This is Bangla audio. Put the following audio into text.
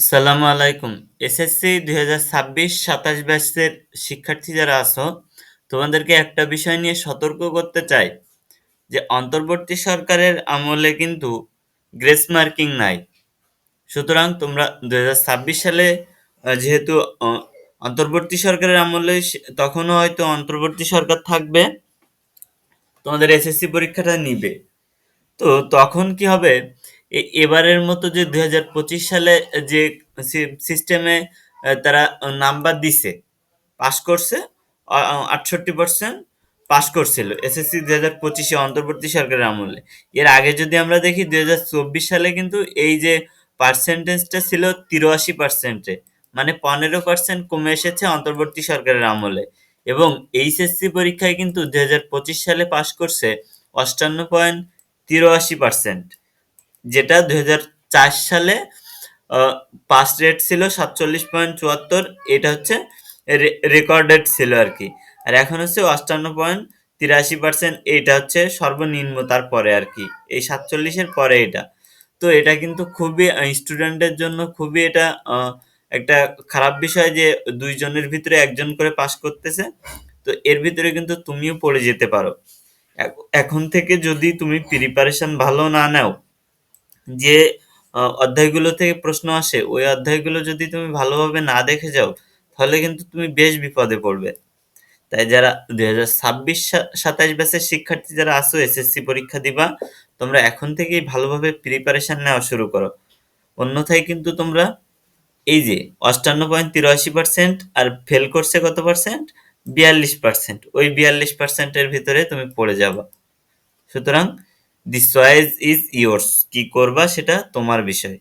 আসসালামু আলাইকুম। এসএসসি দুই হাজার ছাব্বিশ সাতাশ ব্যাচের শিক্ষার্থী যারা আছো, তোমাদেরকে একটা বিষয় নিয়ে সতর্ক করতে চাই, যে অন্তর্বর্তী সরকারের আমলে কিন্তু গ্রেস মার্কিং নাই। সুতরাং তোমরা হাজার ছাব্বিশ সালে যেহেতু অন্তর্বর্তী সরকারের আমলে তখনও হয়তো অন্তর্বর্তী সরকার থাকবে, তোমাদের এসএসসি পরীক্ষাটা নিবে। তো তখন কি হবে এবারের মতো যে দুই হাজার পঁচিশ সালে যে সিস্টেমে তারা নাম্বার দিছে, পাস করছে আটষট্টি পার্সেন্ট পাস করছিল। এসএসসি দুই হাজার পঁচিশে অন্তর্বর্তী সরকারের আমলে। এর আগে যদি আমরা দেখি, দুই হাজার চব্বিশ সালে কিন্তু এই যে পার্সেন্টেজটা ছিল তিরাশি পার্সেন্টে মানে পনেরো পার্সেন্ট কমে এসেছে অন্তর্বর্তী সরকারের আমলে। এবং এইচএসসি পরীক্ষায় কিন্তু দুই হাজার পঁচিশ সালে পাস করছে অষ্টান্ন পয়েন্ট তিরাশি পার্সেন্ট যেটা দুই হাজার চার সালে পাস রেট ছিল সাতচল্লিশ পয়েন্ট চুয়াত্তর, এটা হচ্ছে রেকর্ডেড ছিল আর কি আর এখন হচ্ছে অষ্টান্ন পয়েন্ট তিরাশি পার্সেন্ট এটা হচ্ছে সর্বনিম্ন তারপরে আর কি এই সাতচল্লিশের পরে এটা। তো এটা কিন্তু খুবই স্টুডেন্টের জন্য খুবই এটা একটা খারাপ বিষয় যে দুইজনের ভিতরে একজন করে পাস করতেছে, তো এর ভিতরে কিন্তু তুমিও পড়ে যেতে পারো। এখন থেকে যদি তুমি প্রিপারেশন ভালো না নাও যে অধ্যায়গুলো থেকে প্রশ্ন আসে, ওই অধ্যায়গুলো যদি তুমি ভালোভাবে না দেখে যাও, তাহলে কিন্তু তুমি বেশ বিপদে পড়বে। তাই যারা দুই হাজার ছাব্বিশ সাতাশ ব্যাচের শিক্ষার্থী যারা আসো এসএসসি পরীক্ষা দিবা, তোমরা এখন থেকেই ভালোভাবে প্রিপারেশন নেওয়া শুরু করো। অন্যথায় কিন্তু তোমরা এই যে, অষ্টান্ন পয়েন্ট তিরাশি পার্সেন্ট আর ফেল করছে কত পার্সেন্ট বিয়াল্লিশ পার্সেন্ট ওই বিয়াল্লিশ পার্সেন্টের ভিতরে তুমি পড়ে যাবা। সুতরাং দি চয়েস ইজ ইয়োর্স কি করবা সেটা তোমার বিষয়।